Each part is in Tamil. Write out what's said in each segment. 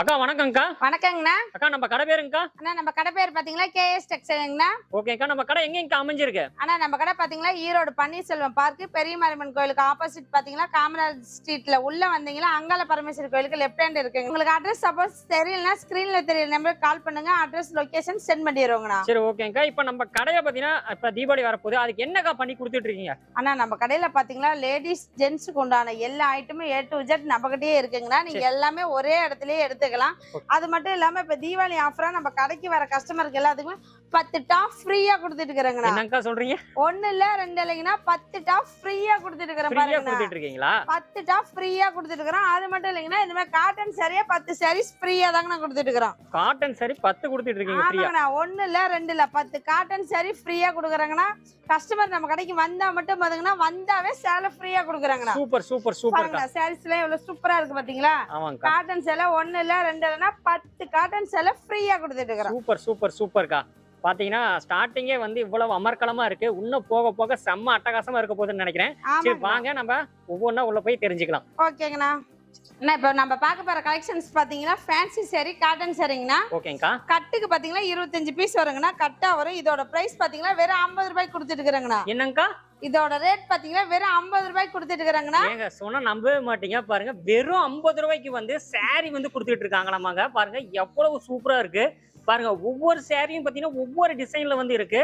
அக்கா வணக்கம்க்கா. வணக்கங்கண்ணா. அக்கா நம்ம கடை பேருங்கக்கா. அண்ணா நம்ம கடை பேர் பாத்தீங்களா கேஎஸ் டெக்ஸ்டைலுங்கண்ணா. ஓகேக்கா நம்ம கடை எங்கெங்க அமைஞ்சிருக்கு? அண்ணா நம்ம கடை பாத்தீங்களா ஈரோடு பன்னீர்செல்வம் பார்க் பெரிய மாரியம்மன் கோயிலுக்கு ஆப்போசிட் பாத்தீங்களா காமராஜ் ஸ்ட்ரீட்ல உள்ள வந்தீங்களா அங்காள பரமேஸ்வரி கோயிலுக்கு லெஃப்ட் ஹேண்ட் இருக்குங்க. உங்களுக்கு அட்ரஸ் சப்போஸ் தெரியலனா ஸ்கிரீன்ல தெரியல நம்பருக்கு கால் பண்ணுங்க அட்ரஸ் லொகேஷன் சென்ட் பண்ணிடுவோங்கண்ணா. சரி ஓகேங்கக்கா. இப்போ நம்ம கடையை பார்த்தீங்கன்னா இப்போ தீபாவளி வரப்போகுது. அதுக்கு என்னக்கா பண்ணி கொடுத்துட்டு இருக்கீங்க அண்ணா நம்ம கடையில பாத்தீங்களா லேடிஸ் ஜென்ஸுக்கு உண்டான எல்லா ஐட்டமும் ஏ டு ஜெட் நம்ம கிட்டயே இருக்குங்கண்ணா. நீங்க எல்லாமே ஒரே இடத்துலயே எடுத்துக்கலாம். அது மட்டும் இல்லாம இப்ப தீபாவளி ஆஃபரா நம்ம கடைக்கு வர கஸ்டமருக்கு எல்லாத்துக்குமே பத்து டாப் ஃப்ரீயா கொடுத்துட்டு இருக்கிறேங்கண்ணா. சொல்றீங்க? ஒண்ணு இல்ல ரெண்டு இல்லைங்கன்னா பத்து டாப் ஃப்ரீயா கொடுத்துட்டு இருக்கிறேன் பத்து டாப் ஃப்ரீயா கொடுத்துட்டு இருக்கிறோம். அது மட்டும் இல்லைங்கன்னா இந்த மாதிரி காட்டன் சரியா பத்து சாரீஸ் ஃப்ரீயா தாங்க நான் கொடுத்துட்டு இருக்கிறோம். காட்டன் சரி பத்து கொடுத்துட்டு இருக்கீங்க ஆமாங்கண்ணா ஒண்ணு இல்ல ரெண்டு இல்ல. பத்து காட்டன் சாரி ஃப்ரீயா கொடுக்குறாங்கன்னா கஸ்டமர் நம்ம கடைக்கு வந்தா மட்டும் பாத்தீங்கன்னா வந்தாவே சேலை ஃப்ரீயா கொடுக்குறாங்கண்ணா. சூப்பர் சூப்பர் பாருங்க சாரீஸ் எல்லாம் எவ்வளவு சூப்பரா இருக்கு பாத்தீங்களா? காட்டன் சேலை ஒண்ணு இல்ல ரெண்டு இல்லைன்னா பத்து காட்டன் சேலை ஃப்ரீயா கொடுத்துட்டு இருக்கிறோம் சூப்பர் சூப்பர் சூப்பர்க்கா. பாத்தீங்கன்னா ஸ்டார்டிங்கே வந்து இவ்வளவு அமர்க்கலமா இருக்கு. இன்னும் போக போக செம்ம அட்டகாசமா இருக்க போகுதுன்னு நினைக்கிறேன். சரி வாங்க நம்ம ஒவ்வொன்றா உள்ள போய் தெரிஞ்சுக்கலாம். ஓகேங்கண்ணா. அண்ணா இப்போ நம்ம பார்க்க போற கலெக்ஷன்ஸ் பாத்தீங்கன்னா ஃபேன்சி saree காட்டன் சாரிங்கண்ணா ஓகேங்கக்கா கட்டுக்கு பாத்தீங்கன்னா இருபத்தஞ்சு பீஸ் வருங்கண்ணா. கட்டா வரும். இதோட பிரைஸ் பாத்தீங்கன்னா வெறும் ஐம்பது ரூபாய்க்கு கொடுத்துட்டு இருக்கிறாங்கண்ணா என்னங்கக்கா இதோட ரேட் பாத்தீங்கன்னா வெறும் ஐம்பது ரூபாய்க்கு கொடுத்துட்டு இருக்கிறாங்கண்ணா ஏங்க சொன்னா நம்பவே மாட்டீங்க. பாருங்க வெறும் ஐம்பது ரூபாய்க்கு வந்து saree வந்து கொடுத்துட்டு இருக்காங்களாமாங்க பாருங்க எவ்வளவு சூப்பரா இருக்கு. பாருங்க ஒவ்வொரு சாரியும் பாத்தீங்கன்னா ஒவ்வொரு டிசைன்ல வந்து இருக்கு.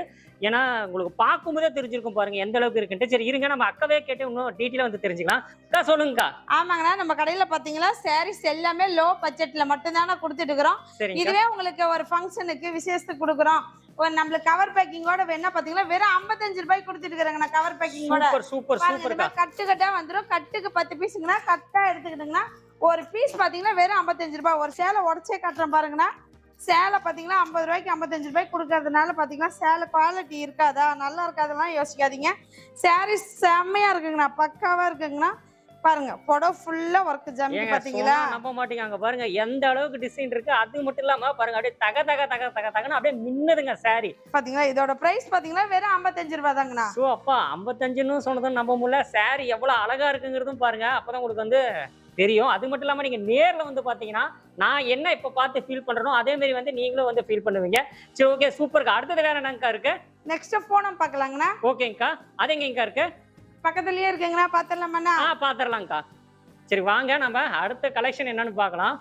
ஏன்னா உங்களுக்கு பார்க்கும்போதே தெரிஞ்சிருக்கும் பாருங்க எந்த அளவுக்கு இருக்குன்ட்டு. சரி இருங்க நம்ம அக்கவே கேட்டு இன்னும் டீட்டெயிலா வந்து தெரிஞ்சுக்கலாம். அக்கா சொல்லுங்கக்கா. ஆமாங்கண்ணா நம்ம கடையில பாத்தீங்கன்னா சாரீஸ் எல்லாமே லோ பட்ஜெட்ல மட்டும்தானே கொடுத்துட்டு இருக்கிறோம் இதுவே உங்களுக்கு ஒரு ஃபங்க்ஷனுக்கு விசேஷத்துக்கு கொடுக்குறோம். ஒரு நம்மளுக்கு கவர் பேக்கிங்கோட வேணா பாத்தீங்கன்னா வெறும் ஐம்பத்தஞ்சு ரூபாய்க்கு கொடுத்துட்டு இருக்கிறாங்கண்ணா கவர் பேக்கிங்கோட சூப்பர் சூப்பர் கட்டு கட்டா வந்துரும். கட்டுக்கு பத்து பீஸுங்கன்னா கட்டா எடுத்துக்கிட்டுங்கன்னா ஒரு பீஸ் பாத்தீங்கன்னா வெறும் ஐம்பத்தஞ்சு ரூபாய். ஒரு சேலை உடச்சே கட்டுறோம் பாருங்கண்ணா. சேலை பார்த்தீங்கன்னா ஐம்பது ரூபாய்க்கு ஐம்பத்தஞ்சு ரூபாய்க்கு கொடுக்கறதுனால பார்த்தீங்கன்னா சேலை குவாலிட்டி இருக்காதா? நல்லா இருக்காதெல்லாம் யோசிக்காதீங்க. சாரீஸ் செம்மையாக இருக்குங்கண்ணா. பக்காவாக இருக்குங்கண்ணா. பாருங்க புடவை ஃபுல்லா ஒர்க் ஜம்மி பாத்தீங்களா? நம்ப மாட்டீங்க அங்க பாருங்க எந்த அளவுக்கு டிசைன் இருக்கு அது மட்டும் இல்லாம பாருங்க அப்படியே தக தக தக தக தகன்னு அப்படியே மின்னுதுங்க saree. பாத்தீங்களா இதோட பிரைஸ் பாத்தீங்கன்னா வெறும் ஐம்பத்தஞ்சு ரூபாய் தாங்கண்ணா? ஸோ அப்பா ஐம்பத்தஞ்சுன்னு சொன்னதும் நம்ப முடியல. saree எவ்வளவு அழகா இருக்குங்கிறதும் பாருங்க அப்பதான் உங்களுக்கு வந்து தெரியும். அது மட்டும் இல்லாம நீங்க நேர்ல வந்து பாத்தீங்கன்னா நான் என்ன இப்ப பார்த்து ஃபீல் பண்றனோ அதே மாதிரி வந்து நீங்களும் வந்து ஃபீல் பண்ணுவீங்க. சரி ஓகே சூப்பர்க்கா அடுத்தது வேற என்னங்கக்கா இருக்கு? நெக்ஸ்ட் போனம் பார்க்கலாங்கண்ணா. ஓகேங்கக்கா அது எங்கேங்கக்கா இருக்கு? பக்கத்துலயே இருக்குங்கண்ணா பாத்திரலாமாண்ணா? ஆ பாத்திரலாம்க்கா. சரி வாங்க நம்ம அடுத்த கலெக்ஷன் என்னன்னு பார்க்கலாம்.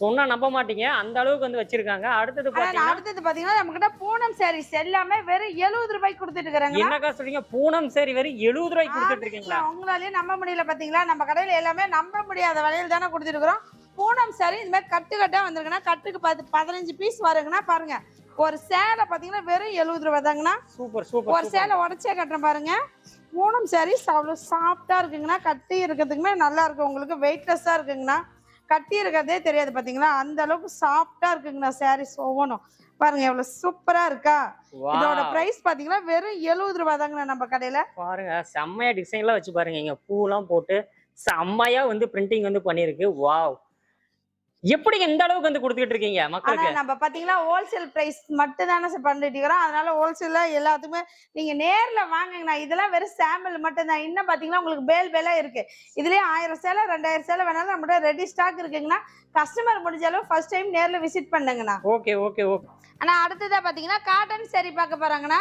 சொன்னா நம்ப மாட்டீங்க. அந்த அளவுக்கு வந்து வச்சிருக்காங்க. அடுத்தது பாத்தீங்கன்னா அடுத்தது பாத்தீங்கன்னா நம்ம கிட்ட பூனம் சாரீஸ் எல்லாமே வெறும் எழுபது ரூபாய்க்கு கொடுத்துட்டு இருக்கிறாங்க என்னக்கா சொல்றீங்க? பூனம் சரி வெறும் எழுபது ரூபாய்க்கு கொடுத்துட்டு இருக்கீங்களா உங்களாலேயே நம்ப முடியல பாத்தீங்களா? நம்ம கடையில எல்லாமே நம்ப முடியாத விலையில தானே கொடுத்துருக்குறோம் பூனம் சாரி இந்த மாதிரி கட்டு கட்டா வந்திருக்குன்னா கட்டுக்கு பத்து பதினஞ்சு பீஸ் வருங்கன்னா பாருங்க. ஒரு சேலை பாத்தீங்கன்னா வெறும் எழுபது ரூபாய் தாங்கண்ணா. சூப்பர் சூப்பர் ஒரு சேலை உடச்சே கட்டுறேன் பாருங்க. பூனம் சாரீஸ் அவ்வளோ சாஃப்டா இருக்குங்கண்ணா. கட்டி இருக்கிறதுக்குமே நல்லா இருக்கு உங்களுக்கு வெயிட்லெஸ்ஸா இருக்குங்கண்ணா. கட்டி இருக்கிறதே தெரியாது பாத்தீங்களா? அந்த அளவுக்கு சாஃப்டா இருக்குங்கண்ணா சாரீஸ் ஒவ்வொன்றும். பாருங்க எவ்வளவு சூப்பரா இருக்கா? இதோட. பிரைஸ் பாத்தீங்கன்னா வெறும் எழுபது ரூபாய் தாங்கண்ணா நம்ம கடையில. பாருங்க செம்மையா டிசைன்லாம் வச்சு பாருங்க. இங்க பூலாம் போட்டு செம்மையா வந்து பிரிண்டிங் வந்து பண்ணிருக்கு வாவ் எப்படி எந்த அளவுக்கு வந்து கொடுத்துக்கிட்டு இருக்கீங்க மக்களுக்கு? நம்ம பாத்தீங்கன்னா ஹோல்சேல் பிரைஸ் மட்டும் தானே பண்ணிட்டு இருக்கிறோம். அதனால ஹோல்சேல்ல எல்லாத்துக்குமே நீங்க நேர்ல வாங்குங்கண்ணா. இதெல்லாம் வெறும் சாம்பிள் மட்டும் தான் இன்னும் பாத்தீங்கன்னா உங்களுக்கு பேல் பேலா இருக்கு. இதுலயே ஆயிரம் சேலை ரெண்டாயிரம் சேலை வேணாலும் நம்மகிட்ட ரெடி ஸ்டாக் இருக்குங்கண்ணா கஸ்டமர் முடிஞ்ச அளவு ஃபர்ஸ்ட் டைம் நேர்ல விசிட் பண்ணுங்கண்ணா. Okay okay okay. ஆனா அடுத்ததா பாத்தீங்கன்னா காட்டன் saree பார்க்க போறாங்கண்ணா.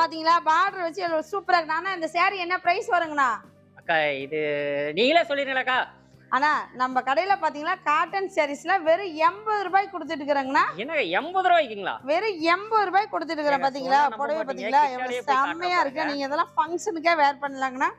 பாத்தீங்களா? பார்டர் வச்சு சூப்பரா இருக்கு ஆனா இந்த saree என்ன பிரைஸ் வருங்கண்ணா? அக்கா இது நீங்களே சொல்லிடுங்களேக்கா ஆனா நம்ம கடையில பாத்தீங்கன்னா காட்டன் சாரீஸ்லாம் வெறும் எண்பது ரூபாய்க்கு கொடுத்துட்டு இருக்கிறாங்கண்ணா என்னங்க எண்பது ரூபாய்க்குங்களா? வெறும் எண்பது ரூபாய் கொடுத்துட்டு இருக்கிறேன் நம்ப புடவை எவ்வளவு செம்மையா இருக்கு. நீங்க இதெல்லாம் ஃபங்க்ஷனுக்கே வேர் பண்ணலாங்கண்ணா.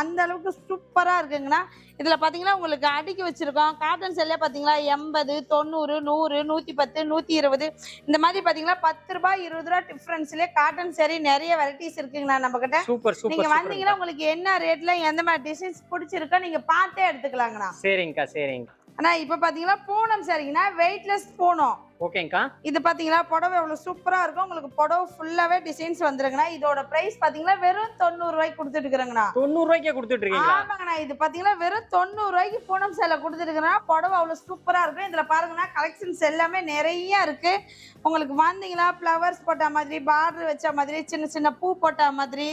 அந்த அளவுக்கு சூப்பரா இருக்குங்கண்ணா. இதுல பாத்தீங்கன்னா உங்களுக்கு அடுக்கி வச்சிருக்கோம். காட்டன் செல்லே பாத்தீங்களா எண்பது தொண்ணூறு நூறு நூத்தி பத்து நூத்தி இருபது இந்த மாதிரி பாத்தீங்களா பத்து ரூபாய் இருபது ரூபாய் டிஃபரன்ஸ்லயே காட்டன் சரி நிறைய வெரைட்டிஸ் இருக்குங்கண்ணா நம்ம கிட்ட சூப்பர் நீங்க சூப்பர் வந்தீங்கன்னா உங்களுக்கு என்ன ரேட்ல எந்த மாதிரி டிசைன்ஸ் பிடிச்சிருக்கோ நீங்க பார்த்தே எடுத்துக்கலாங்கண்ணா. சரிங்கக்கா சரிங்க. ஆனா இப்ப பாத்தீங்கன்னா பூனம் சரிங்கண்ணா வெயிட்லெஸ் பூனம். ஓகேங்கக்கா இது பாத்தீங்களா புடவை எவ்வளவு சூப்பரா இருக்கும் உங்களுக்கு புடவை ஃபுல்லாவே டிசைன்ஸ் வந்துருங்கண்ணா இதோட பிரைஸ் பாத்தீங்கன்னா வெறும் தொண்ணூறு ரூபாய்க்கு கொடுத்துட்டு இருக்கிறேங்கண்ணா தொண்ணூறு ரூபாய்க்கே கொடுத்துட்டு இருக்கீங்களா ஆமாங்கண்ணா இது பாத்தீங்கன்னா வெறும் தொண்ணூறு ரூபாய்க்கு பூனம் சேலை கொடுத்துருக்குறா புடவை அவ்வளவு சூப்பரா இருக்கும். இதுல பாருங்கன்னா கலெக்ஷன்ஸ் எல்லாமே நிறைய இருக்கு. உங்களுக்கு வந்தீங்களா ஃப்ளவர்ஸ் போட்ட மாதிரி பார்டர் வச்ச மாதிரி சின்ன சின்ன பூ போட்ட மாதிரி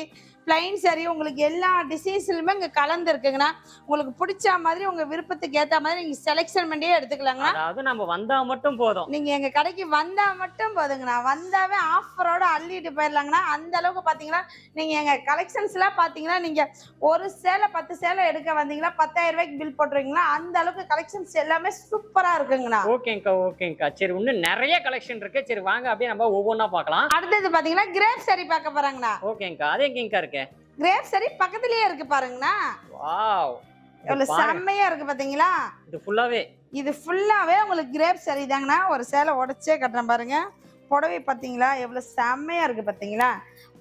பிளைன் saree உங்களுக்கு எல்லா டிசைன்ஸ்லுமே இங்க கலந்து இருக்குங்கண்ணா உங்களுக்கு பிடிச்ச மாதிரி உங்க விருப்பத்துக்கு ஏத்த மாதிரி நீங்க செலெக்ஷன் பண்ணியே எடுத்துக்கலாங்கண்ணா. அதாவது நம்ம வந்தா மட்டும் போதும். நீங்க எங்க கடைக்கு வந்தா மட்டும் போதுங்கண்ணா. வந்தாவே ஆஃபரோட அள்ளிட்டு போயிடலாங்கண்ணா அந்த அளவுக்கு பாத்தீங்கன்னா நீங்க எங்க கலெக்ஷன்ஸ் எல்லாம் பாத்தீங்கன்னா நீங்க ஒரு சேலை பத்து சேலை எடுக்க வந்தீங்கன்னா பத்தாயிரம் ரூபாய்க்கு பில் போட்டுருவீங்களா? அந்த அளவுக்கு கலெக்ஷன்ஸ் எல்லாமே சூப்பரா இருக்குங்கண்ணா. ஓகேங்கக்கா ஓகேங்கக்கா. சரி இன்னும் நிறைய கலெக்ஷன் இருக்கு. சரி வாங்க அப்படியே நம்ம ஒவ்வொன்றா பார்க்கலாம். அடுத்தது பாத்தீங்கன்னா கிரேப் saree பார்க்க போறாங்கண்ணா. ஓகேங்கக்கா. அது எங்கேங்கக்கா இருக்கு? கிரேப் saree பக்கத்துலயே இருக்கு பாருங்கண்ணா. வாவ். எவ்வளவு செம்மையா இருக்கு பாத்தீங்களா? இது ஃபுல்லாவே இது ஃபுல்லாவே உங்களுக்கு கிரேப் saree தாங்கண்ணா. ஒரு சேலை உடச்சே கட்டுறேன் பாருங்க. புடவை பாத்தீங்களா? எவ்வளவு செம்மையா இருக்கு பாத்தீங்களா?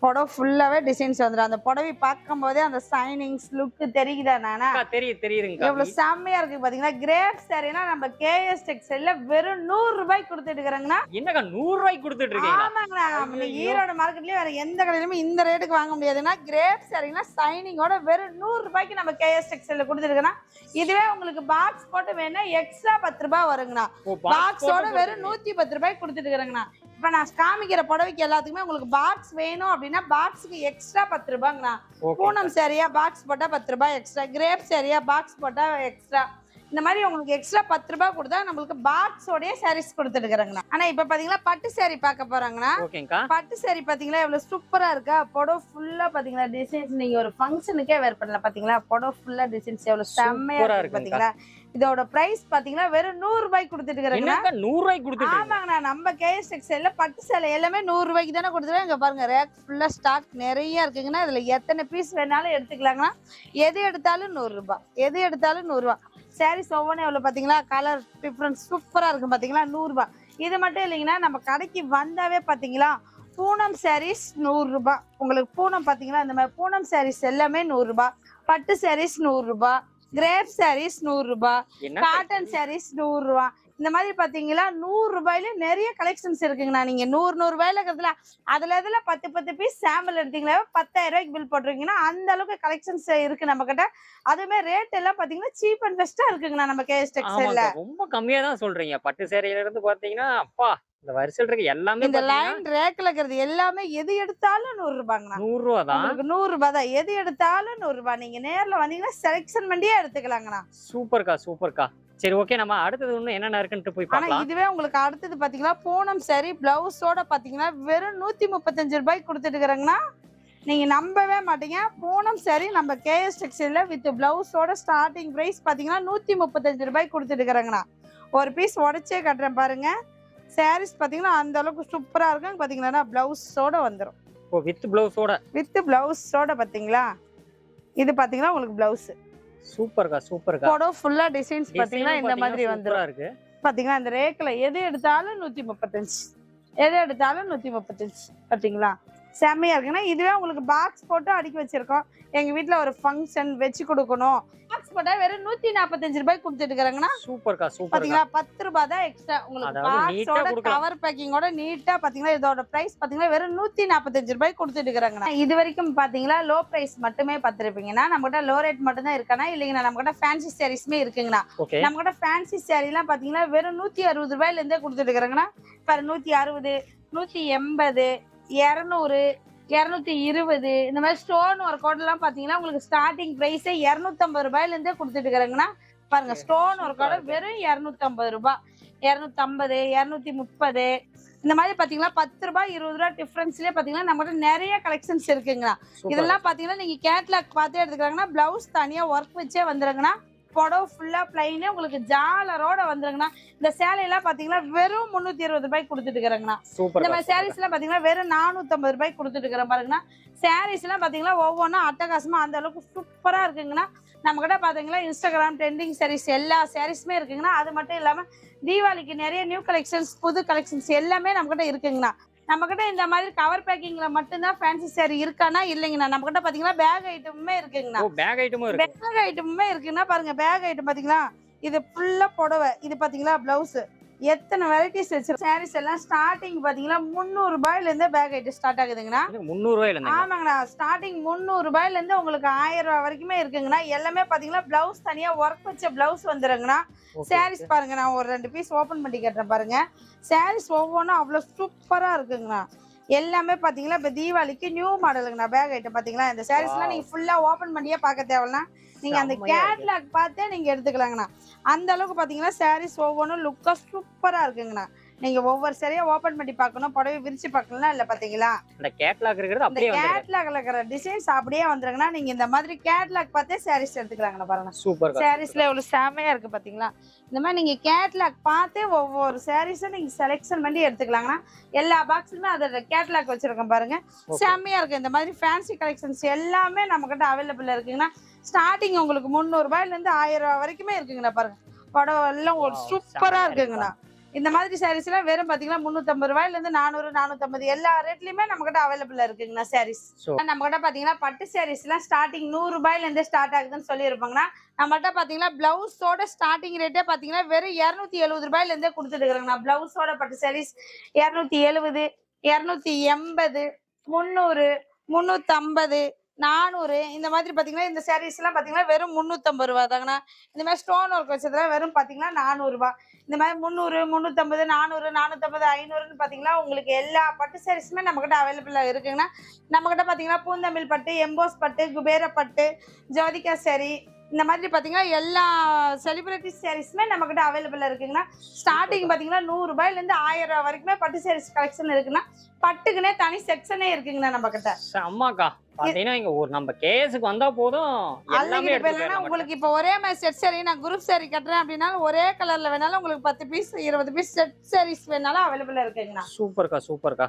புடவை ஃபுல்லாவே டிசைன்ஸ் வந்துடும் அந்த புடவை பார்க்கும் போதே அந்த சைனிங்ஸ் லுக் தெரியுதா நானா? அக்கா, தெரியுது தெரியுதுங்கக்கா எவ்வளவு செம்மையா இருக்கு பாத்தீங்களா? கிரேப் சாரினா நம்ம கேஎஸ் டெக்ஸ்டைல்ல வெறும் நூறு ரூபாய்க்கு கொடுத்துட்டு இருக்கிறாங்கன்னா என்னக்கா நூறு ரூபாய்க்கு கொடுத்துட்டு இருக்கீங்களா ஆமாங்கண்ணா. ஈரோடு மார்க்கெட்லயே வேற எந்த கடையிலுமே இந்த ரேட்டுக்கு வாங்க முடியாதுன்னா கிரேப் சாரினா சைனிங்கோட வெறும் நூறு ரூபாய்க்கு நம்ம கேஎஸ் டெக்ஸ்டைல்ல கொடுத்துருக்கோம்னா இதுவே உங்களுக்கு பாக்ஸ் போட்டு வேணா எக்ஸ்ட்ரா பத்து ரூபாய் வருங்கண்ணா. பாக்ஸோட வெறும் நூத்தி பத்து ரூபாய்க்கு கொடுத்துட்டு இருக்கிறேங்கண்ணா இப்ப நான் காமிக்கிற புடவைக்கு எல்லாத்துக்குமே உங்களுக்கு பாக்ஸ் வேணும் அப்படின்னா பாக்ஸுக்கு எக்ஸ்ட்ரா பத்து ரூபாங்கண்ணா. பூனம் சரியா பாக்ஸ் போட்டா பத்து ரூபாய் எக்ஸ்ட்ரா கிரேப் சரியா பாக்ஸ் போட்டா எக்ஸ்ட்ரா இந்த மாதிரி உங்களுக்கு எக்ஸ்ட்ரா பத்து ரூபாய் கொடுத்தா நம்மளுக்கு பாக்ஸோடய சாரீஸ் கொடுத்துருக்குறாங்கண்ணா ஆனா இப்ப பாத்தீங்கன்னா பட்டு saree பார்க்க போறாங்கண்ணா. பட்டு saree பாத்தீங்களா எவ்வளவு சூப்பரா இருக்கா? புடவை ஃபுல்லா பாத்தீங்களா டிசைன்ஸ் நீங்க ஒரு ஃபங்க்ஷனுக்கே வேர் பண்ணலாம் பாத்தீங்களா? புடவை ஃபுல்லா டிசைன்ஸ் எவ்வளவு செம்மையா இருக்கு. பாத்தீங்களா? இதோட பிரைஸ் பாத்தீங்கன்னா வெறும் நூறு ரூபாய்க்கு கொடுத்துட்டு இருக்கிறாங்கண்ணா என்னக்கா நூறு ரூபாய்க்கு கொடுத்துட்டு? ஆமாங்கண்ணா நம்ம கேஎஸ் டெக்ஸ்டைல்ல பட்டு சேலை எல்லாமே நூறு ரூபாய்க்கு தானே கொடுத்துருவோம் இங்க பாருங்க ரேக் ஃபுல்லா ஸ்டாக் நிறைய இருக்குங்கன்னா இதுல எத்தனை பீஸ் வேணாலும் எடுத்துக்கலாங்கண்ணா. எது எடுத்தாலும் நூறு ரூபாய் எது எடுத்தாலும் நூறு ரூபாய் சாரீஸ் ஒவ்வொன்றும் எவ்வளவு பாத்தீங்களா? கலர் டிஃப்ரெண்ட் சூப்பரா இருக்கும் பாத்தீங்களா? நூறு ரூபாய் இது மட்டும் இல்லைங்கன்னா நம்ம கடைக்கு வந்தாவே பாத்தீங்களா? பூனம் சாரீஸ் நூறு ரூபாய் உங்களுக்கு பூனம் பாத்தீங்களா? இந்த மாதிரி பூனம் சாரீஸ் எல்லாமே நூறு ரூபாய் பட்டு சாரீஸ் நூறு ரூபாய் கிரேப் சாரீஸ் நூறு ரூபாய் என்ன காட்டன் சாரீஸ் நூறு ரூபா. இந்த மாதிரி பாத்தீங்களா நூறு ரூபாயில நிறைய கலெக்ஷன்ஸ் இருக்குங்கண்ணா. நீங்க நூறு நூறு ரூபாயில இருக்கிறதுல அதுல இதுல பத்து பத்து பீஸ் சாம்பிள் எடுத்தீங்களா? பத்தாயிரம் ரூபாய்க்கு பில் போட்டிருக்கீங்கன்னா அந்த அளவுக்கு கலெக்ஷன்ஸ் இருக்கு நம்ம கிட்ட அதுவுமே ரேட் எல்லாம் பாத்தீங்கன்னா சீப் அண்ட் பெஸ்டா இருக்குங்கண்ணா நம்ம கேஎஸ் டெக்ஸ்டைல்ல ரொம்ப கம்மியா தான் சொல்றீங்க. பட்டு சேரையில இருந்து பாத்தீங்கன்னா அப்பா இந்த வரிசையில் இருக்க எல்லாமே இந்த லைன் ரேக்ல இருக்கிறது எல்லாமே எது எடுத்தாலும் நூறு ரூபாங்கண்ணா. நூறு ரூபா தான். நூறு ரூபாய் தான். எது எடுத்தாலும் நூறு ரூபாய் நீங்க நேர்ல வந்தீங்கன்னா செலெக்ஷன் பண்ணியே எடுத்துக்கலாங்கண்ணா. சூப்பர்க்கா சூப்பர்க்கா. சரி ஓகே நம்ம அடுத்தது இன்னும் என்னென்ன இருக்குன்ட்டு போய் பார்க்கலாம். இதுவே உங்களுக்கு அடுத்தது பாத்தீங்கன்னா பூனம் சரி பிளவுஸோட பாத்தீங்கன்னா வெறும் நூத்தி முப்பத்தஞ்சு ரூபாய்க்கு கொடுத்துட்டு இருக்கிறாங்கன்னா நீங்க நம்பவே மாட்டீங்க. பூனம் சரி நம்ம கேஎஸ் டெக்ஸ்டைல்ல வித் பிளவுஸோட ஸ்டார்டிங் பிரைஸ் பாத்தீங்கன்னா நூத்தி முப்பத்தஞ்சு ரூபாய்க்கு கொடுத்துட்டு இருக்கிறாங்கண்ணா ஒரு பீஸ் உடச்சே கட்டுறேன் பாருங்க. சாரீஸ் பாத்தீங்கன்னா அந்த அளவுக்கு சூப்பரா இருக்கும். பாத்தீங்கன்னா பிளவுஸோட வந்துரும். ஓ வித் பிளவுஸோட வித் பிளவுஸோட பாத்தீங்களா? இது பாத்தீங்கன்னா உங்களுக்கு பிளவுஸ் சூப்பர்க்கா சூப்பர்க்கா. புடவை ஃபுல்லா டிசைன்ஸ் பாத்தீங்கன்னா இந்த மாதிரி சூப்பரா இருக்கு. பாத்தீங்களா இந்த ரேக்ல எது எடுத்தாலும் நூத்தி முப்பத்தஞ்சு. எது எடுத்தாலும் நூத்தி முப்பத்தஞ்சு. பாத்தீங்களா? செம்மையா இருக்குன்னா இதுவே உங்களுக்கு பாக்ஸ் போட்டு அடுக்கி வச்சிருக்கோம். எங்க வீட்ல ஒரு ஃபங்க்ஷன் வச்சு கொடுக்கணும். பாக்ஸ் போட்டா வெறும் நூத்தி நாற்பத்தஞ்சு ரூபாய் கொடுத்துட்டு இருக்கிறாங்கன்னா சூப்பர்க்கா சூப்பர்க்கா பாத்தீங்களா? பத்து ரூபாய் தான் எக்ஸ்ட்ரா உங்களுக்கு பாக்ஸோட. கவர் பேக்கிங்கோட நீட்டா பாத்தீங்கன்னா இதோட பிரைஸ் பாத்தீங்கன்னா வெறும் நூத்தி நாற்பத்தஞ்சு ரூபாய் கொடுத்துட்டு இருக்கிறாங்க இது வரைக்கும் பாத்தீங்களா? லோ பிரைஸ் மட்டுமே பார்த்திருப்பீங்கன்னா நம்ம கிட்ட லோ ரேட் மட்டும் தான் இருக்கானா? இல்லைங்கண்ணா நம்ம கிட்ட ஃபேன்சி சாரீஸ்மே இருக்குங்கண்ணா. நம்ம கிட்ட ஃபேன்சி சாரீலாம் பாத்தீங்கன்னா வெறும் நூத்தி அறுபது ரூபாயில இருந்தே கொடுத்துட்டு இருக்கிறாங்கன்னா பாரு நூத்தி அறுபது நூத்தி எண்பது இரநூறு இரநூத்தி இருபது இந்த மாதிரி ஸ்டோன் ஒர்க் எல்லாம் பாத்தீங்கன்னா உங்களுக்கு ஸ்டார்டிங் பிரைஸே இரநூத்தம்பது ரூபாயில இருந்தே கொடுத்துட்டு இருக்கிறாங்கன்னா பாருங்க ஸ்டோன் ஒர்க்கோட வெறும் இரநூத்தம்பது ரூபாய் இரநூத்தம்பது இரநூத்தி முப்பது இந்த மாதிரி பாத்தீங்கன்னா பத்து ரூபாய் இருபது ரூபாய் டிஃபரன்ஸ்லயே பாத்தீங்கன்னா நம்மகிட்ட நிறைய கலெக்ஷன்ஸ் இருக்குங்கண்ணா. இதெல்லாம் பாத்தீங்கன்னா நீங்க கேட்லாக் பார்த்து எடுத்துக்கிறாங்கன்னா பிளவுஸ் தனியா ஒர்க் வச்சே வந்துருங்கண்ணா. புடவை ஃபுல்லா பிளைனே உங்களுக்கு ஜாலரோட வந்துருங்கண்ணா. இந்த சேலையெல்லாம் பாத்தீங்கன்னா வெறும் முந்நூத்தி இருபது ரூபாய்க்கு கொடுத்துட்டு இருக்கிறாங்கண்ணா இந்த மாதிரி சாரீஸ் எல்லாம் பாத்தீங்கன்னா வெறும் நானூத்தம்பது ரூபாய்க்கு கொடுத்துட்டு இருக்கிறேன் பாருங்கண்ணா. சாரீஸ் எல்லாம் பாத்தீங்கன்னா ஒவ்வொன்றும் அட்டகாசமா அந்த அளவுக்கு சூப்பரா இருக்குங்கண்ணா. நம்ம கிட்ட பாத்தீங்கன்னா இன்ஸ்டாகிராம் ட்ரெண்டிங் சாரீஸ் எல்லா சாரீஸுமே இருக்குங்கண்ணா. அது மட்டும் இல்லாம தீபாவளிக்கு நிறைய நியூ கலெக்ஷன்ஸ் புது கலெக்ஷன்ஸ் எல்லாமே நம்ம கிட்ட இருக்குங்கண்ணா. நம்ம கிட்ட இந்த மாதிரி கவர் பேக்கிங்ல மட்டும்தான் ஃபேன்சி சாரி இருக்கானா இல்லைங்கண்ணா? நம்ம கிட்ட பாத்தீங்கன்னா பேக் ஐட்டமுமே இருக்குங்கண்ணா. பேக் ஐட்டமும் பேக் ஐட்டமுமே இருக்குன்னா பாருங்க பேக் ஐட்டம் பாத்தீங்களா? இது ஃபுல்லா புடவை. இது பாத்தீங்களா பிளவுஸ் எத்தனை வெரைட்டிஸ் வச்சிருக்கோம் சாரீஸ் எல்லாம் ஸ்டார்டிங் பாத்தீங்கன்னா முந்நூறு ரூபாயில இருந்தே பேக் ஐட்டம் ஸ்டார்ட் ஆகுதுங்கண்ணா. முந்நூறு ரூபாயில ஆமாங்கண்ணா. ஸ்டார்டிங் முந்நூறு ரூபாயில இருந்து உங்களுக்கு ஆயிரம் ரூபாய் வரைக்குமே இருக்குங்கண்ணா. எல்லாமே பாத்தீங்கன்னா பிளவுஸ் தனியா ஒர்க் வச்ச பிளவுஸ் வந்துருங்கண்ணா. சாரீஸ் பாருங்க நான் ஒரு ரெண்டு பீஸ் ஓபன் பண்ணி கட்டுறேன் பாருங்க. சாரீஸ் ஒவ்வொன்றும் அவ்வளோ சூப்பரா இருக்குங்கண்ணா. எல்லாமே பாத்தீங்களா இப்ப தீபாவளிக்கு நியூ மாடலுங்கண்ணா பேக் ஐட்டம் பாத்தீங்களா இந்த சாரீஸ் எல்லாம். நீங்க ஃபுல்லா ஓபன் பண்ணியே பார்க்க தேவையில்ல நீங்க அந்த. கேட்லாக் பார்த்தே நீங்க எடுத்துக்கலாங்கண்ணா அந்த அளவுக்கு பாத்தீங்கன்னா சாரீஸ் ஒவ்வொன்றும் லுக்கா சூப்பரா இருக்குங்கண்ணா நீங்க ஒவ்வொரு சரியா ஓபன் பண்ணி பார்க்கணும் புடவை விரிச்சு பார்க்கலாம் இல்ல பாத்தீங்களா அந்த கேட்லாக் இருக்கிறது இந்த அப்படியே கேட்லாக்ல இருக்கிற டிசைன்ஸ் அப்படியே வந்துருங்கன்னா நீங்க இந்த மாதிரி கேட்லாக் பார்த்தே சாரீஸ் எடுத்துக்கலாங்கண்ணா பாருங்க. சூப்பர் சாரீஸ்ல எவ்வளவு செமையா இருக்கு பாத்தீங்களா இந்த மாதிரி நீங்க கேட்லாக் பார்த்தே ஒவ்வொரு சாரீஸும் நீங்க செலெக்ஷன் பண்ணி எடுத்துக்கலாங்கன்னா எல்லா பாக்ஸ்லயுமே அதோட கேட்லாக் வச்சிருக்கேன் பாருங்க. செம்மையா இருக்கு. இந்த மாதிரி ஃபேன்சி கலெக்ஷன்ஸ் எல்லாமே நம்ம கிட்ட அவைலபிள் இருக்குங்கன்னா ஸ்டார்டிங் உங்களுக்கு முந்நூறு ரூபாயில இருந்து ஆயிரம் ரூபாய் வரைக்குமே இருக்குங்கண்ணா பாருங்க. புடவை எல்லாம் சூப்பரா இருக்குங்கண்ணா. இந்த மாதிரி சாரீஸ் எல்லாம் வெறும் பாத்தீங்கன்னா முந்நூத்தம்பது ரூபாயில இருந்து நானூறு நானூத்தம்பது எல்லா ரேட்லயுமே நம்ம கிட்ட அவைலபிள் இருக்குங்கண்ணா சாரீஸ் நம்ம கிட்ட பாத்தீங்கன்னா பட்டு சாரீஸ் எல்லாம் ஸ்டார்டிங் நூறு ரூபாயில இருந்து ஸ்டார்ட் ஆகுதுன்னு சொல்லியிருப்பாங்கன்னா நம்மகிட்ட பாத்தீங்கன்னா பிளவுஸோட ஸ்டார்டிங் ரேட்டே பாத்தீங்கன்னா வெறும் இருநூத்தி எழுபது ரூபாயில இருந்தே கொடுத்துட்டு இருக்கிறாங்கண்ணா பிளவுஸோட பட்டு சாரீஸ் இருநூத்தி எழுபது இருநூத்தி எண்பது முந்நூறு முந்நூத்தம்பது நானூறு. இந்த மாதிரி பார்த்தீங்கன்னா இந்த சாரீஸ் எல்லாம் வெறும் முந்நூற்றம்பது ரூபா தாங்கண்ணா. இந்த மாதிரி ஸ்டோன் ஒர்க் வச்சதுல வெறும் பார்த்தீங்கன்னா நானூறுபா இந்த மாதிரி முந்நூறு முந்நூற்றம்பது நானூறு நானூற்றம்பது ஐநூறுன்னு பார்த்தீங்கன்னா உங்களுக்கு எல்லா பட்டு சாரீஸுமே நம்மக்கிட்ட அவைலபிளாக இருக்குங்கண்ணா. இருக்குங்கன்னா பார்த்தீங்கன்னா பூந்தமிழ் பட்டு எம்போஸ் பட்டு குபேர பட்டு ஜோதிகா சாரி இந்த மாதிரி பார்த்தீங்கன்னா எல்லா செலிபிரிட்டி சாரீஸுமே நம்மக்கிட்ட அவைலபிளாக இருக்குங்கண்ணா. இருக்குங்கன்னா ஸ்டார்டிங் பார்த்தீங்கன்னா நூறுரூபாயிலேருந்து ஆயிரம் ரூபா வரைக்குமே பட்டு சாரீஸ் கலெக்ஷன் இருக்குன்னா பட்டுக்குன்னே தனி செக்ஷனே இருக்குங்கண்ணா நம்மக்கிட்ட அம்மாக்கா பாத்தீங்கன்னா இங்க ஒரு நம்ம கேஸுக்கு வந்தா போதும். எல்லாமே உங்களுக்கு இப்போ ஒரே மாதிரி செட் சாரி நான் குரூப் சாரி கட்டுறேன் அப்படின்னா ஒரே கலர்ல வேணாலும் உங்களுக்கு பத்து பீஸ் இருபது பீஸ் செட் சாரீஸ் வேணாலும் அவைலபிளா இருக்குங்கண்ணா. சூப்பர்க்கா சூப்பர்க்கா.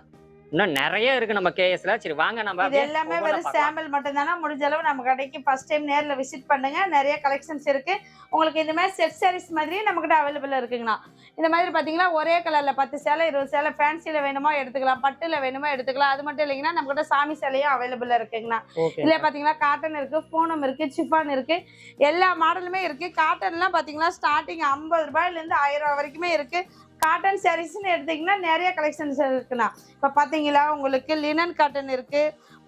இன்னும் நிறைய இருக்கு நம்ம கேஎஸ்ல சரி வாங்க நம்ம இது எல்லாமே வெறும். சாம்பிள் மட்டும் தானே முடிஞ்ச அளவு நம்ம கடைக்கு ஃபர்ஸ்ட் டைம் நேர்ல விசிட் பண்ணுங்க. நிறைய கலெக்ஷன்ஸ் இருக்கு. உங்களுக்கு இந்த மாதிரி செட் சாரீஸ் மாதிரியே நம்ம கிட்ட அவைலபிள் இருக்குங்கண்ணா. இந்த மாதிரி பாத்தீங்கன்னா ஒரே கலர்ல பத்து சேலை இருபது சேலை ஃபேன்சில வேணுமோ எடுத்துக்கலாம். பட்டுல வேணுமோ எடுத்துக்கலாம். அது மட்டும் இல்லைங்கன்னா நம்ம கிட்ட சாமி சேலையும் அவைலபிள் இருக்குங்கண்ணா. இதுல பாத்தீங்கன்னா காட்டன் இருக்கு பூனம் இருக்கு சிஃபான் இருக்கு. எல்லா மாடலுமே இருக்கு. காட்டன்லாம் பாத்தீங்கன்னா ஸ்டார்டிங் ஐம்பது ரூபாயில இருந்து ஆயிரம் ரூபாய் வரைக்குமே இருக்கு. காட்டன் சாரீஸ்னு எடுத்தீங்கன்னா நிறைய கலெக்ஷன்ஸ் இருக்குண்ணா. இப்ப பாத்தீங்களா உங்களுக்கு லினன் காட்டன் இருக்கு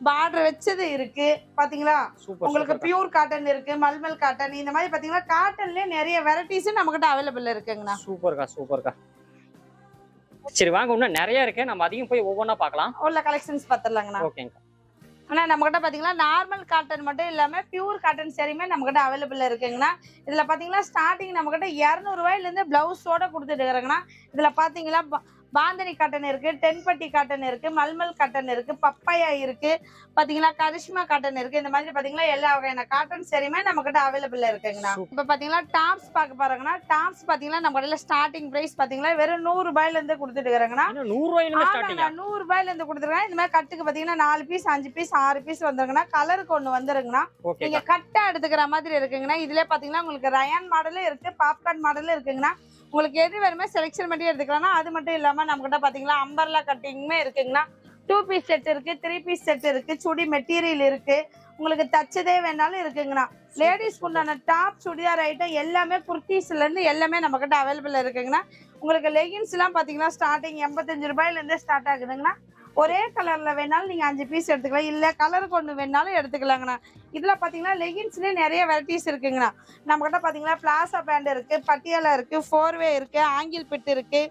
பார்டர் வச்சது இருக்கு பாத்தீங்களா? சூப்பர் உங்களுக்கு. பியூர் காட்டன் இருக்கு மல்மல் காட்டன் இந்த மாதிரி பாத்தீங்கன்னா காட்டன்லயே நிறைய வெரைட்டிஸ் நம்ம கிட்ட அவைலபிள் இருக்குங்கண்ணா. சூப்பர்க்கா சூப்பர்க்கா சரி வாங்க இன்னும் நிறைய இருக்கு. நம்ம அதையும் போய் ஒவ்வொன்றா பார்க்கலாம். உள்ள கலெக்ஷன்ஸ் பாத்துடலாங்கண்ணா. ஓகேங்க ஆனால் நம்மக்கிட்ட பார்த்தீங்கன்னா நார்மல் காட்டன் மட்டும் இல்லாமல் பியூர் காட்டன் சரியுமே நம்மக்கிட்ட அவைலபிளாக அவைலபிள் இருக்குங்கண்ணா. இதில் பார்த்தீங்கன்னா ஸ்டார்டிங் நம்மக்கிட்ட இரநூறுவாயிலேருந்து ப்ளவுஸோடு கொடுத்துட்டு இருக்கிறாங்கண்ணா. இதில் பார்த்தீங்கன்னா பாந்தனி காட்டன் இருக்கு தென்பட்டி காட்டன் இருக்கு மல்மல் காட்டன் இருக்கு பப்பாயா இருக்கு பாத்தீங்கன்னா கரிஷ்மா காட்டன் இருக்கு. இந்த மாதிரி பாத்தீங்கன்னா எல்லா வகையான காட்டன் சரியுமே நம்ம கிட்ட அவைலபிள் இருக்குங்கண்ணா. இப்ப பாத்தீங்கன்னா டாப்ஸ் பார்க்க பாருங்கன்னா டாப்ஸ் பாத்தீங்கன்னா நம்ம கடையில ஸ்டார்டிங் பிரைஸ் பாத்தீங்கன்னா வெறும் நூறு ரூபாயில இருந்து கொடுத்துட்டு இருக்கிறாங்கண்ணா இன்னும் நூறு ரூபாயில இருந்து கொடுத்துருக்காங்க இந்த மாதிரி கட்டுக்கு பாத்தீங்கன்னா நாலு பீஸ் அஞ்சு பீஸ் ஆறு பீஸ் வந்துருங்கன்னா கலருக்கு ஒண்ணு வந்துருங்கண்ணா. ஓகே நீங்க கட்டா எடுத்துக்கிற மாதிரி இருக்குங்கண்ணா. இதுல பாத்தீங்கன்னா உங்களுக்கு ரயான் மாடலும் இருக்கு பாப்கார்ன் மாடலும் இருக்குங்கண்ணா. உங்களுக்கு எது வேணுமே செலெக்ஷன் பண்ணி எடுத்துக்கலாம் அது மட்டும் இல்லாமல் நம்மக்கிட்ட பார்த்தீங்களா அம்பர்லா கட்டிங்குமே இருக்குங்கன்னா டூ பீஸ் செட் இருக்குது த்ரீ பீஸ் செட் இருக்குது சுடி மெட்டீரியல் இருக்குது உங்களுக்கு தச்சதே வேணாலும் இருக்குங்கண்ணா. லேடிஸ்க்கு உண்டான டாப் சுடிதார் ஐட்டம் எல்லாமே குர்த்திஸ்லேருந்து எல்லாமே நம்மக்கிட்ட அவைலபிள் இருக்குங்கண்ணா. உங்களுக்கு லெகின்ஸ்லாம் பார்த்தீங்கன்னா ஸ்டார்டிங் எண்பத்தஞ்சு ரூபாயிலேருந்தே ஸ்டார்ட் ஆகுதுங்கண்ணா. ஒரே கலர்ல வேணாலும் நீங்க அஞ்சு பீஸ் எடுத்துக்கலாம். இல்ல கலர் கொண்டு வேணாலும் எடுத்துக்கலாங்கண்ணா. இதுல பாத்தீங்கன்னா லெகின்ஸ்லயே நிறைய வெரைட்டிஸ் இருக்குங்கண்ணா. நம்ம கிட்ட பாத்தீங்கன்னா பிளாசா பேண்ட் இருக்கு பட்டியாலா இருக்கு ஃபோர்வே இருக்கு ஆங்கில் பிட் இருக்கு.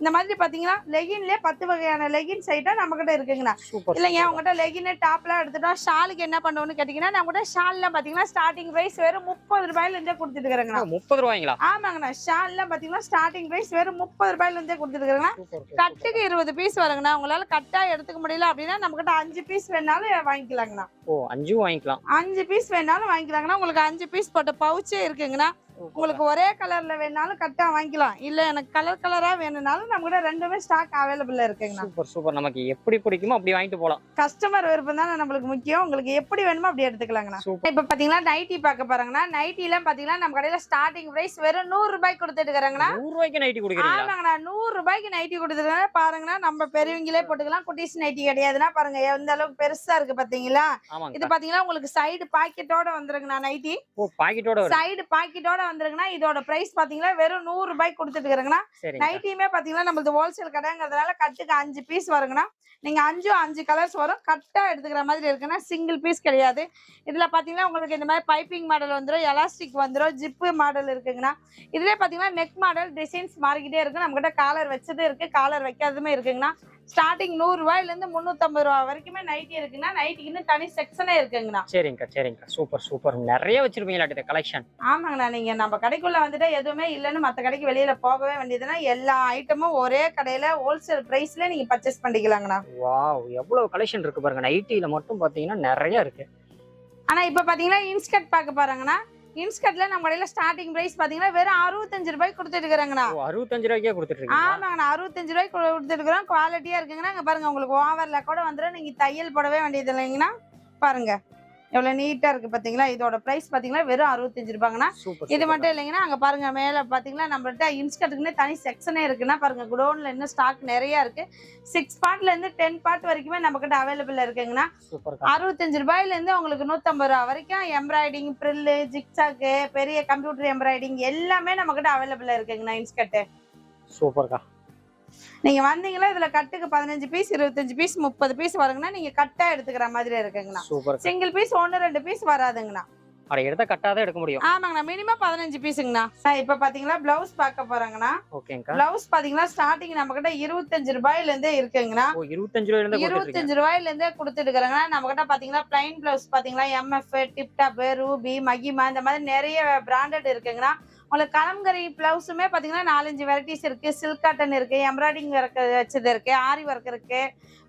இந்த மாதிரி பாத்தீங்கன்னா லெகின்லயே பத்து வகையான லெகின்ஸ் ஐட்டம் நம்ம கிட்ட இருக்குங்கண்ணா. இல்லைங்க உங்ககிட்ட லெகின் டாப்லாம் எடுத்துட்டோம் ஷாலுக்கு என்ன பண்ணுவோம்னு கேட்டீங்கன்னா நம்ம கிட்ட ஷால்லாம் பாத்தீங்கன்னா ஸ்டார்டிங் பிரைஸ் வெறும் முப்பது ரூபாயில இருந்தே கொடுத்துட்டு இருக்கிறேங்கண்ணா முப்பது ரூபாய்ங்களா? ஆமாங்கண்ணா ஷால்லாம் பாத்தீங்கன்னா ஸ்டார்டிங் பிரைஸ் வெறும் முப்பது ரூபாயில இருந்தே கொடுத்துட்டு கட்டுக்கு இருபது பீஸ் வருங்கண்ணா. உங்களால கட்டா எடுத்துக்க முடியல அப்படின்னா நம்ம கிட்ட அஞ்சு பீஸ் வேணாலும் வாங்கிக்கலாங்கண்ணா. ஓ அஞ்சும் வாங்கிக்கலாம். அஞ்சு பீஸ் வேணாலும் வாங்கிக்கலாங்கண்ணா. உங்களுக்கு அஞ்சு பீஸ் போட்ட பவுச்சே இருக்குங்கண்ணா. உங்களுக்கு ஒரே கலர்ல வேணாலும் கட்டா வாங்கிக்கலாம். இல்ல எனக்கு கலர் கலரா வேணும்னாலும் நம்ம கூட ரெண்டுமே ஸ்டாக் அவைலபிள்ல இருக்குங்கண்ணா. சூப்பர் சூப்பர் நமக்கு எப்படி பிடிக்குமோ அப்படி வாங்கிட்டு போலாம். கஸ்டமர் விருப்பம் தானே நம்மளுக்கு முக்கியம். உங்களுக்கு எப்படி வேணுமோ அப்படி எடுத்துக்கலாங்கண்ணா. இப்ப பாத்தீங்கன்னா நைட்டி பார்க்க பாருங்கண்ணா நைட்டி எல்லாம் பாத்தீங்கன்னா நம்ம கடையில ஸ்டார்டிங் பிரைஸ் வெறும் நூறு ரூபாய்க்கு கொடுத்துட்டு இருக்கிறாங்கண்ணா நூறு ரூபாய்க்கு நைட்டி கொடுக்குறீங்களா? ஆமாங்கண்ணா. நூறு ரூபாய்க்கு நைட்டி கொடுத்துருக்காங்க பாருங்கண்ணா நம்ம பெரியவங்களே போட்டுக்கலாம். குட்டீஸ் நைட்டி கிடையாதுன்னா பாருங்க எந்த அளவுக்கு பெருசா இருக்கு பாத்தீங்களா? இது பாத்தீங்கன்னா உங்களுக்கு சைடு பாக்கெட்டோட வந்துருங்கண்ணா நைட்டி பாக்கெட்டோட சைடு பாக்கெட்டோட வந்துருங்கண்ணா இதோட பிரைஸ் பாத்தீங்கன்னா வெறும் நூறு ரூபாய்க்கு கொடுத்துட்டு இருக்கிறேங்கண்ணா. சரிங்க நைட்டியுமே பாத்தீங்கன்னா நம்மளது ஹோல்சேல் கடைங்கிறதுனால கட்டுக்கு அஞ்சு பீஸ் வருங்கண்ணா. நீங்க அஞ்சு அஞ்சு கலர்ஸ் வரும். கட்டா எடுத்துக்கிற மாதிரி இருக்குன்னா சிங்கிள் பீஸ் கிடையாது. இதுல பாத்தீங்கன்னா உங்களுக்கு இந்த மாதிரி பைப்பிங் மாடல் வந்துரும் எலாஸ்டிக் வந்துரும் ஜிப்பு மாடல் இருக்குங்கண்ணா. இதுல பாத்தீங்கன்னா நெக் மாடல் டிசைன்ஸ் மாறிக்கிட்டே இருக்கு. நம்ம கிட்ட காலர் வச்சது இருக்கு காலர் வைக்காததுமே இருக்குங்கண்ணா. ஸ்டார்டிங் நூறு ரூபாயில இருந்து முந்நூத்தம்பது ரூபா வரைக்குமே நைட்டி இருக்குன்னா நைட்டிக்குன்னு தனி செக்ஷனே இருக்குங்கண்ணா. சரிங்கக்கா சரிங்கக்கா. சூப்பர் சூப்பர் நிறைய வச்சிருப்பீங்களா கலெக்ஷன் ஆமாங்கண்ணா நீங்க நம்ம கடைக்குள்ள வந்துட்டு எதுவுமே இல்லைன்னு மத்த கடைக்கு வெளியில போகவே வேண்டியதுன்னா எல்லா ஐட்டமும் ஒரே கடையில ஹோல்சேல் பிரைஸ்ல நீங்க பர்ச்சேஸ் பண்ணிக்கலாங்கண்ணா. வாவ் எவ்வளவு கலெக்ஷன் இருக்கு பாருங்க. நைட்டில மட்டும் பாத்தீங்கன்னா நிறைய இருக்கு. ஆனா இப்ப பாத்தீங்கன்னா இன்ஸ்கர்ட் பார்க்க பாருங்கண்ணா. இன்ஸ்கர்ட்ல நம்ம கடையில ஸ்டார்டிங் பிரைஸ் பாத்தீங்கன்னா வெறும் அறுபத்தஞ்சு இருக்கிறாங்கண்ணா ஓ, அறுபத்தஞ்சு ரூபாய்க்கே கொடுத்துட்டு இருக்கீங்களா ஆமாங்கண்ணா அறுபத்தஞ்சு ரூபாய்க்கு கொடுத்துட்டு இருக்கிறோம் குவாலிட்டியா இருக்குங்கண்ணா பாருங்க உங்களுக்கு ஓவர்ல கூட வந்துடும் நீங்க தையல் போடவே வேண்டியது இல்லைங்கண்ணா பாருங்க. எவ்வளவு நீட்டா இருக்கு பாத்தீங்களா? இதோட பிரைஸ் பாத்தீங்கன்னா வெறும் அறுபத்தஞ்சு ரூபாங்கண்ணா இது மட்டும் இல்லைங்கன்னா அங்க பாருங்க மேல பாத்தீங்கன்னா நம்மள்ட்ட இன்ஸ்கர்ட்டுக்குன்னு தனி செக்ஷனே இருக்குன்னா பாருங்க குடோன்ல இன்னும் ஸ்டாக் நிறைய இருக்கு. சிக்ஸ் பார்ட்ல இருந்து டென் பார்ட் வரைக்குமே நம்ம கிட்ட அவைலபிள் இருக்குங்கண்ணா அறுபத்தஞ்சு ரூபாயில இருந்து உங்களுக்கு நூத்தம்பது ரூபா வரைக்கும் எம்ப்ராய்டிங் ப்ரில்லு ஜிக்ஸாக்கு பெரிய கம்ப்யூட்டர் எம்ப்ராய்டிங் எல்லாமே நம்ம கிட்ட அவைலபிள் இருக்குங்கண்ணா இன்ஸ்கர்ட் சூப்பர்க்கா. நீங்க வந்தீங்களா இதுல கட்டுக்கு பதினஞ்சு பீஸ் இருபத்தஞ்சு பீஸ் முப்பது பீஸ் வருங்கன்னா நீங்க கட்டா எடுத்துக்கிற மாதிரி இருக்குங்கண்ணா. சூப்பர் சிங்கிள் பீஸ் ஒன்னு ரெண்டு பீஸ் வராதுங்கண்ணா. அட எடுத்த கட்டாதான் எடுக்க முடியும். ஆமாங்கண்ணா மினிமம் பதினஞ்சு பீஸுங்கண்ணா இப்ப பாத்தீங்களா பிளவுஸ் பார்க்க போறாங்கண்ணா. பிளவுஸ் பாத்தீங்கன்னா ஸ்டார்டிங் நம்ம கிட்ட இருபத்தஞ்சு ரூபாயில இருந்தே இருக்குங்கண்ணா இருபத்தஞ்சு ரூபாயில இருபத்தஞ்சு ரூபாயில இருந்தே கொடுத்துட்டு இருக்கிறாங்கன்னா நம்ம கிட்ட பாத்தீங்கன்னா பிளைன் பிளவுஸ் பாத்தீங்களா எம்எஃப் டிப்டாப் ரூபி மகிமா இந்த மாதிரி நிறைய பிராண்டட் இருக்குங்கண்ணா. உங்களுக்கு கலம்கரி பிளவுஸுமே பாத்தீங்கன்னா நாலஞ்சு வெரைட்டிஸ் இருக்கு. சில்க் காட்டன் இருக்கு எம்ப்ராய்டிங் ஒர்க் வச்சது இருக்கு ஆரி ஒர்க் இருக்கு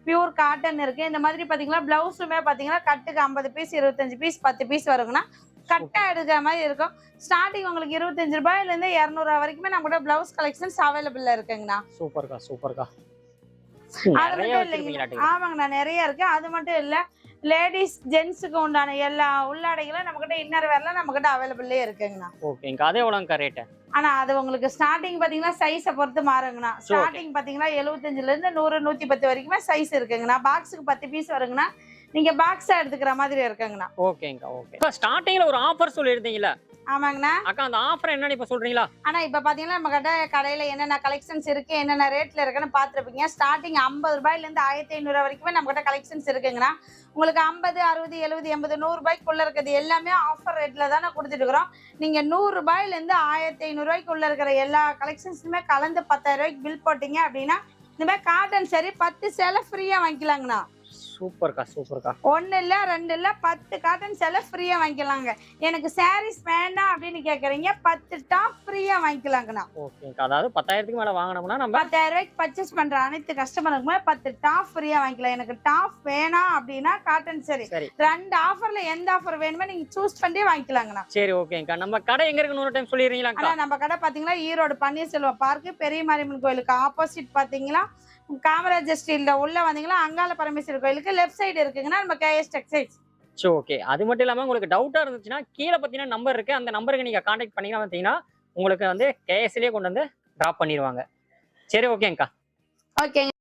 பியூர் காட்டன் இருக்கு. இந்த மாதிரி பாத்தீங்கன்னா பிளவுஸுமே பாத்தீங்கன்னா கட்டுக்கு ஐம்பது பீஸ் இருபத்தஞ்சு பீஸ் பத்து பீஸ் வருங்கன்னா கட்டா எடுக்கிற மாதிரி இருக்கும். ஸ்டார்டிங் உங்களுக்கு இருபத்தஞ்சு ரூபாயில இருந்து இரநூறுவா வரைக்குமே நம்ம கூட பிளவுஸ் கலெக்ஷன்ஸ் அவைலபிள்ல இருக்குங்கண்ணா. சூப்பர்க்கா சூப்பர்க்கா அது மட்டும் இல்லைங்க. ஆமாங்கண்ணா நிறைய இருக்கு. அது மட்டும் இல்ல லேடிஸ் ஜென்ஸுக்கு உண்டான எல்லா உள்ளாடைகளும் நம்ம கிட்ட இன்னர் வேர்லாம் நம்ம கிட்ட அவைலபிள்லயே இருக்குங்கண்ணா ஓகேங்கா அதே எவ்வளோங்கக்கா ரேட்டு ஆனா அது உங்களுக்கு ஸ்டார்டிங் பாத்தீங்கன்னா சைஸை பொறுத்து மாறுங்கண்ணா. ஸ்டார்டிங் பாத்தீங்கன்னா எழுபத்தஞ்சுல இருந்து நூறு நூத்தி பத்து வரைக்குமே சைஸ் இருக்குங்கண்ணா. பாக்ஸுக்கு பத்து பீஸ் வருங்கண்ணா. நீங்க பாக்ஸா எடுத்துக்கிற மாதிரி இருக்குங்கண்ணா. ஓகேங்கக்கா ஓகே ஸ்டார்டிங்ல ஒரு ஆஃபர் சொல்லியிருந்தீங்களா ஆமாங்கண்ணா. அக்கா அந்த ஆஃபர் என்னன்னு இப்ப சொல்றீங்களா? ஆனா இப்ப பாத்தீங்கன்னா நம்ம கிட்ட கடையில என்னென்ன கலெக்ஷன்ஸ் இருக்கு என்னென்ன ரேட்ல இருக்குன்னு பாத்துருப்பீங்க. ஸ்டார்டிங் ஐம்பது ரூபாயில இருந்து ஆயிரத்தி ஐநூறு வரைக்குமே நம்ம கிட்ட கலெக்ஷன்ஸ் இருக்குங்கண்ணா. உங்களுக்கு ஐம்பது அறுபது எழுபது எண்பது நூறு ரூபாய்க்குள்ள இருக்கிறது எல்லாமே ஆஃபர் ரேட்ல தானே கொடுத்துட்டு இருக்கிறோம். நீங்க நூறு ரூபாயில இருந்து ஆயிரத்தி ஐநூறு ரூபாய்க்குள்ள இருக்கிற எல்லா கலெக்ஷன்ஸுமே கலந்து பத்தாயிரம் ரூபாய்க்கு பில் போட்டீங்க அப்படின்னா இந்த மாதிரி காட்டன் சரி பத்து சேலை ஃப்ரீயா வாங்கிக்கலாங்கண்ணா. சூப்பர்க்கா சூப்பர்க்கா. ஒன்னு இல்ல ரெண்டு இல்ல பத்து காட்டன் சேலை ஃப்ரீயா வாங்கிக்கலாங்க. எனக்கு சாரீஸ் வேண்டாம் அப்படின்னு கேக்குறீங்க பத்து டாப் ஃப்ரீயா வாங்கிக்கலாங்கண்ணா. ஓகேங்கக்கா அதாவது பத்தாயிரத்துக்கு மேல வாங்கினோம்னா நம்ம பத்தாயிரம் ரூபாய்க்கு பர்ச்சேஸ் பண்ற அனைத்து கஸ்டமருக்குமே பத்து டாப் ஃப்ரீயா வாங்கிக்கலாம். எனக்கு டாப் வேணாம் அப்படின்னா காட்டன் சரி. ரெண்டு ஆஃபர்ல எந்த ஆஃபர் வேணுமோ நீங்க சூஸ் பண்ணி வாங்கிக்கலாங்கண்ணா. சரி ஓகேங்கக்கா நம்ம கடை எங்க இருக்குன்னு ஒரு டைம் சொல்லிடுறீங்களாக்கா ஆனா நம்ம கடை பாத்தீங்கன்னா ஈரோடு பன்னீர்செல்வம் பார்க் பெரிய மாரியம்மன் கோயிலுக்கு ஆப்போசிட் பாத்தீங்கன்னா காமராஜர் ஸ்ட்ரீட்ல உள்ள வந்தீங்கன்னா அங்காள பரமேஸ்வரர் கோயிலுக்கு லெஃப்ட் சைடு இருக்குங்கன்னா நம்ம கேஎஸ் டெக்ஸ்டைல்ஸ் சரி ஓகே அது மட்டும் இல்லாம உங்களுக்கு டவுட்டா இருந்துச்சுன்னா கீழே பார்த்தீங்கன்னா நம்பர் இருக்கு. அந்த நம்பருக்கு நீங்க காண்டாக்ட் பண்ணீங்கன்னா பார்த்தீங்கன்னா உங்களுக்கு வந்து கேஎஸ்லேயே கொண்டு வந்து ட்ராப் பண்ணிடுவாங்க. சரி ஓகேங்கக்கா ஓகேங்க